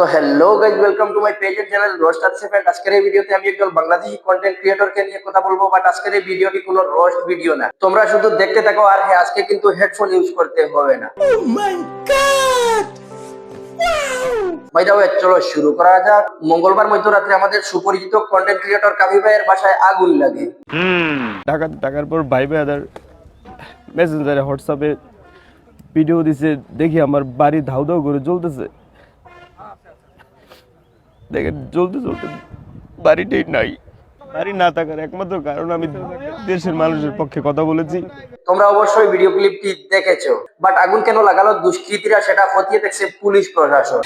তো hello guys welcome to my page channel roaster seven আজকের এই ভিডিওতে আমি একজন বাংলাদেশি কন্টেন্ট ক্রিয়েটরকে নিয়ে কথা বলব বাট আজকের এই ভিডিওটি কোনো রোস্ট ভিডিও না। তোমরা শুধু দেখতে থাকো আর হ্যাঁ আজকে কিন্তু হেডফোন ইউজ করতে হবে না। বাই দা চলো শুরু করা যাক। মঙ্গলবার মধ্যরাত্রে আমাদের সুপরিচিত কন্টেন্ট ক্রিয়েটর কাবি ভাইয়ের বাসায় আগুন লাগে। টাকা টাকার পর ভাই ভাই আদার মেসেঞ্জারে হোয়াটসঅ্যাপে ভিডিও দিছে দেখি আমার বাড়ি ধাউ ধাউ করে জ্বলতেছে। দেখেন, চলতে চলতে বাড়িটাই নাই। বাড়ি না থাকার একমাত্র কারণ আমি দেশের মানুষের পক্ষে কথা বলেছি। তোমরা অবশ্যই ভিডিও ক্লিপটি দেখেছ। বাট আগুন কেন লাগালো? দুষ্কৃতীরা সেটা খতিয়ে দেখছে পুলিশ প্রশাসন।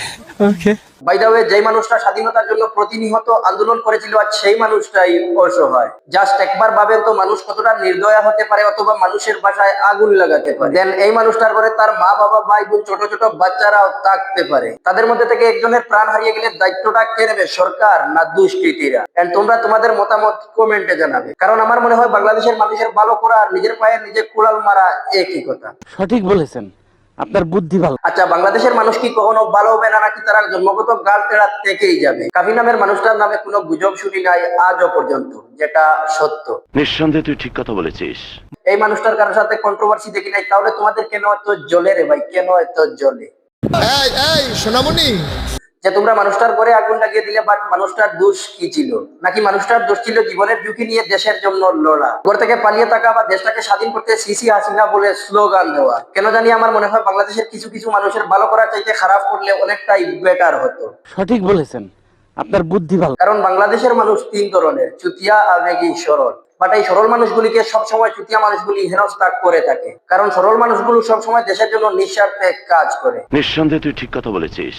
বাই দা যেই মানুষটা স্বাধীনতার জন্য প্রতিনিহত আন্দোলন করেছিল আজ সেই মানুষটাই অসহায়। জাস্ট একবার ভাবেন তো মানুষ কতটা নির্দয়া হতে পারে অথবা মানুষের বাসায় আগুন লাগাতে পারে। দেন এই মানুষটার ঘরে তার মা বাবা ভাই বোন ছোট ছোট বাচ্চারাও থাকতে পারে। তাদের মধ্যে থেকে একজনের প্রাণ হারিয়ে গেলে দায়িত্বটা কে নেবে? সরকার না দুষ্কৃতীরা? এন্ড তোমরা তোমাদের মতামত কমেন্টে জানাবে। কারণ আমার মনে হয় বাংলাদেশের মানুষের ভালো করা আর নিজের পায়ে নিজে কুড়াল মারা একই কথা? সঠিক বলেছেন। আপনার বুদ্ধি ভালো। আচ্ছা বাংলাদেশের মানুষ কি কখনো ভালো হবে না নাকি তারা জন্মগত গাল তেড়া থেকেই যাবে? কাফি নামের মানুষটার নামে কোনো গুজব শুনি নাই আজও পর্যন্ত যেটা সত্য। নিঃসন্দেহে তুই ঠিক কথা বলেছিস। এই মানুষটার কারোর সাথে কন্ট্রোভার্সি দেখি নাই তাহলে তোমাদের কেন এত জ্বলে রে ভাই? কেন এত জ্বলে? এই এই সোনামণি যে তোমরা মানুষটার ঘরে আগুন লাগিয়ে দিলে বাট মানুষটার দোষ কি ছিল? নাকি মানুষটার দোষ ছিল জীবনের ঝুঁকি নিয়ে দেশের জন্য লড়া? ঘর থেকে পালিয়ে থাকা বা দেশটাকে স্বাধীন করতে সিসি হাসিনা বলে স্লোগান দেওয়া। কেন জানি আমার মনে হয় বাংলাদেশের কিছু কিছু মানুষের ভালো করার চাইতে খারাপ করলে অনেকটাই বেটার হতো। সঠিক বলেছেন। আপনার বুদ্ধি ভালো। কারণ বাংলাদেশের মানুষ তিন ধরনের চুতিয়া আবেগী সরল। বাট এই সরল মানুষগুলিকে সবসময় চুতিয়া মানুষগুলি হেনস্থা করে থাকে। কারণ সরল মানুষগুলো সবসময় দেশের জন্য নিঃস্বার্থে কাজ করে। নিঃসন্দেহে তুই ঠিক কথা বলেছিস।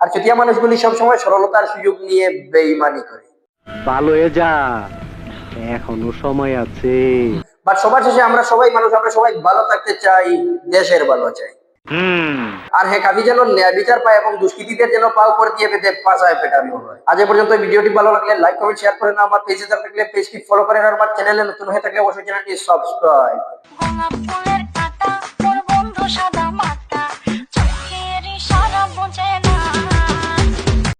আর চুতিয়া মানুষগুলি সবসময় সরলতার সুযোগ নিয়ে বেইমানি করে। ভালো হয়ে যা এখনও সময় আছে। বাট সবার শেষে আমরা সবাই মানুষ আমরা সবাই ভালো থাকতে চাই দেশের ভালো চাই। আর হ্যাঁ কাজী যেন ন্যায় বিচার পায় এবং দুষ্কৃতীদের যেন পাও করে দিয়ে পেতে পাশায় পেটানো হয়। আজ পর্যন্ত এই ভিডিওটি ভালো লাগলে লাইক কমেন্ট শেয়ার করে না আমার পেজে থাকলে পেজটি ফলো করে আর আমার চ্যানেলে নতুন হয়ে থাকলে অবশ্যই চ্যানেলটি সাবস্ক্রাইব